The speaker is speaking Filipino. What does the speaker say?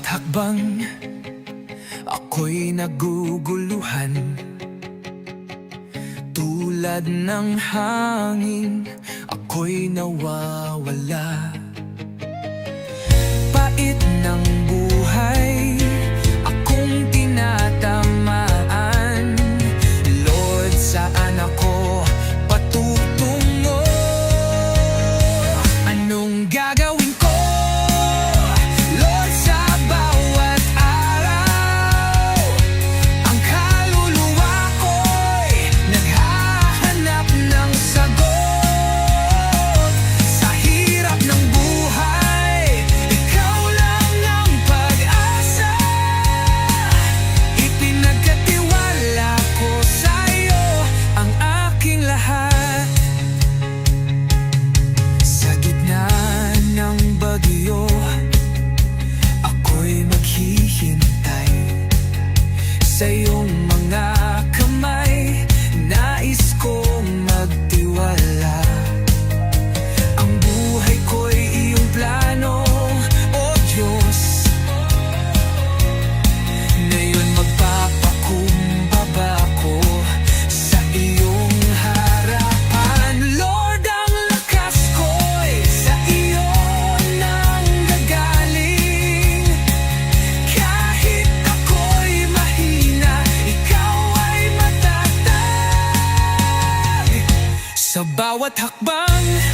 Bawat hakbang ako'y naguguluhan. Tulad ng hangin ako'y nawawala. Pait Sa bawat hakbang